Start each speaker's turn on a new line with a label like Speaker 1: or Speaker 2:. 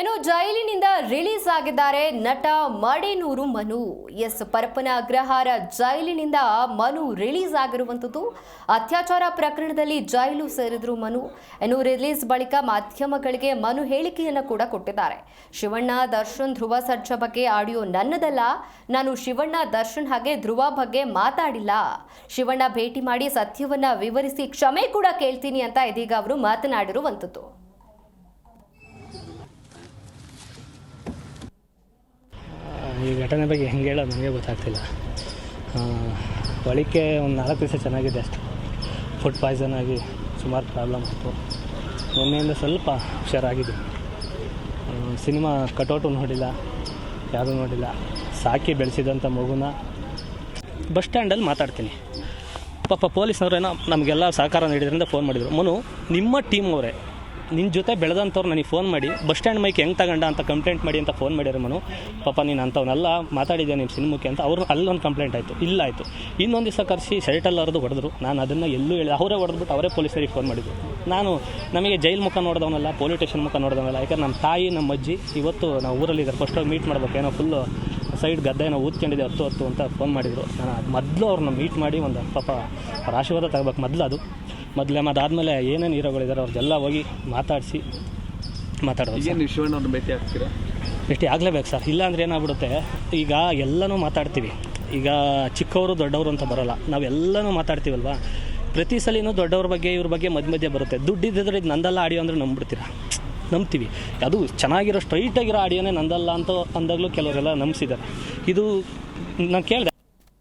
Speaker 1: ಇನ್ನು ಜೈಲಿನಿಂದ ರಿಲೀಸ್ ಆಗಿದ್ದಾರೆ ನಟ ಮಡೇನೂರು ಮನು. ಎಸ್ ಪರಪ್ಪನ ಅಗ್ರಹಾರ ಜೈಲಿನಿಂದ ಮನು ರಿಲೀಸ್ ಆಗಿರುವಂಥದ್ದು. ಅತ್ಯಾಚಾರ ಪ್ರಕರಣದಲ್ಲಿ ಜೈಲು ಸೇರಿದ್ರು ಮನು. ಇನ್ನು ರಿಲೀಸ್ ಬಳಿಕ ಮಾಧ್ಯಮಗಳಿಗೆ ಮನು ಹೇಳಿಕೆಯನ್ನು ಕೂಡ ಕೊಟ್ಟಿದ್ದಾರೆ. ಶಿವಣ್ಣ, ದರ್ಶನ್, ಧ್ರುವ ಸರ್ಜಾ ಬಗ್ಗೆ ಆಡಿಯೋ ನನ್ನದಲ್ಲ. ನಾನು ಶಿವಣ್ಣ, ದರ್ಶನ್ ಹಾಗೆ ಧ್ರುವ ಬಗ್ಗೆ ಮಾತಾಡಿಲ್ಲ. ಶಿವಣ್ಣ ಭೇಟಿ ಮಾಡಿ ಸತ್ಯವನ್ನ ವಿವರಿಸಿ ಕ್ಷಮೆ ಕೂಡ ಕೇಳ್ತೀನಿ ಅಂತ ಇದೀಗ ಅವರು ಮಾತನಾಡಿರುವಂಥದ್ದು.
Speaker 2: ಘಟನೆ ಬಗ್ಗೆ ಹೆಂಗೆ ಹೇಳೋದು ನನಗೆ ಗೊತ್ತಾಗ್ತಿಲ್ಲ. ಬಳಿಕೆ ಒಂದು ನಾಲ್ಕು ದಿವಸ ಚೆನ್ನಾಗಿದೆ ಅಷ್ಟು. ಫುಡ್ ಪಾಯ್ಸನ್ ಆಗಿ ಸುಮಾರು ಪ್ರಾಬ್ಲಮ್ ಆಯಿತು. ಮೊನ್ನೆಯಿಂದ ಸ್ವಲ್ಪ ಹುಷಾರಾಗಿದೆ ಸಿನಿಮಾ ಕಟೌಟು ನೋಡಿಲ್ಲ, ಯಾವುದೂ ನೋಡಿಲ್ಲ. ಸಾಕಿ ಬೆಳೆಸಿದಂಥ ಮಗುನ ಬಸ್ ಸ್ಟ್ಯಾಂಡಲ್ಲಿ ಮಾತಾಡ್ತೀನಿ. ಪಾಪ ಪೊಲೀಸ್ನವ್ರೇನೋ ನಮಗೆಲ್ಲ ಸಹಕಾರ ನೀಡಿದ್ರಿಂದ ಫೋನ್ ಮಾಡಿದರು. ಮನು, ನಿಮ್ಮ ಟೀಮ್ ಅವರೇ ನಿನ್ನ ಜೊತೆ ಬೆಳೆದಂಥವ್ರು ನನಗೆ ಫೋನ್ ಮಾಡಿ, ಬಸ್ ಸ್ಟ್ಯಾಂಡ್ ಮೈಕ್ ಹೆಂಗೆ ತಗೊಂಡ ಅಂತ ಕಂಪ್ಲೇಂಟ್ ಮಾಡಿ ಅಂತ ಫೋನ್ ಮಾಡ್ಯಾರ ಮನು. ಪಾಪ ನೀನು ಅಂಥವನ್ನೆಲ್ಲ ಮಾತಾಡಿದ್ದೆ ನಿಮ್ಮ ಸಿನಿಮಾಕ್ಕೆ ಅಂತ ಅವ್ರು ಅಲ್ಲೊಂದು ಕಂಪ್ಲೇಂಟ್ ಆಯಿತು. ಇಲ್ಲ ಆಯಿತು. ಇನ್ನೊಂದು ದಿವಸ ಕರೆಸಿ ಶರ್ಟಲ್ಲಿ ಅವ್ರದ್ದು ಹೊಡೆದ್ರು. ನಾನು ಅದನ್ನು ಎಲ್ಲೂ ಹೇಳಿ, ಅವರೇ ಹೊಡೆದ್ಬಿಟ್ಟು ಅವರೇ ಪೊಲೀಸರಿಗೆ ಫೋನ್ ಮಾಡಿದ್ರು. ನಾನು ನಮಗೆ ಜೈಲ್ ಮುಖ ನೋಡಿದವನಲ್ಲ ಪೊಲೀಸ್ ಸ್ಟೇಷನ್ ಮುಖ ನೋಡಿದವನಲ್ಲ, ಯಾಕಂದ್ರೆ ನಮ್ಮ ತಾಯಿ ನಮ್ಮ ಅಜ್ಜಿ ಇವತ್ತು ನಾವು ಊರಲ್ಲಿ ಇದ್ದಾರೆ ಫಸ್ಟ್ ಹೋಗಿ ಮೀಟ್ ಮಾಡ್ಬೇಕು. ಏನೋ ಫುಲ್ಲು ಸೈಡ್ ಗದ್ದೆನ ಊದ್ಕೊಂಡಿದ್ದೆ ಹತ್ತು ಹತ್ತು ಅಂತ ಫೋನ್ ಮಾಡಿದರು. ನಾನು ಮೊದಲು ಅವ್ರನ್ನ ಮೀಟ್ ಮಾಡಿ ಒಂದು ಪಾಪ ಅವ್ರ ಆಶೀರ್ವಾದ ತಗೋಬೇಕು. ಮೊದಲು ಅದು. ಮೊದಲೇ ಅದಾದಮೇಲೆ ಏನೇನು ಹೀರೋಗಳಿದ್ದಾರೆ ಅವ್ರದ್ದೆಲ್ಲ ಹೋಗಿ ಮಾತಾಡಿಸಿ ಮಾತಾಡೋದು
Speaker 3: ಶಿವಣ್ಣವ್ರನ್ನ ಭೇಟಿ ಆಗ್ತೀರಾ?
Speaker 2: ಭೇಟಿ ಆಗಲೇಬೇಕು ಸರ್. ಇಲ್ಲ ಅಂದ್ರೆ ಏನಾಗ್ಬಿಡುತ್ತೆ ಈಗ ಎಲ್ಲನೂ ಮಾತಾಡ್ತೀವಿ. ಈಗ ಚಿಕ್ಕವರು ದೊಡ್ಡವರು ಅಂತ ಬರೋಲ್ಲ. ನಾವೆಲ್ಲನೂ ಮಾತಾಡ್ತೀವಲ್ವಾ? ಪ್ರತಿ ಸಲಿನೂ ದೊಡ್ಡವ್ರ ಬಗ್ಗೆ ಇವ್ರ ಬಗ್ಗೆ ಮಧ್ಯ ಮಧ್ಯೆ ಬರುತ್ತೆ. ದುಡ್ಡಿದ್ದರೆ ಇದು ನಂದಲ್ಲ ಆಡಿಯೋ ಅಂದರೆ ನಂಬಿಡ್ತೀರಾ ನಂಬ್ತೀವಿ. ಅದು ಚೆನ್ನಾಗಿರೋ ಸ್ಟ್ರೈಟಾಗಿರೋ ಆಡಿಯೋನೇ ನಂದಲ್ಲ ಅಂತ ಅಂದಾಗಲೂ ಕೆಲವರೆಲ್ಲ ನಂಬಿಸಿದ್ದಾರೆ. ಇದು ನಾನು ಕೇಳಿದೆ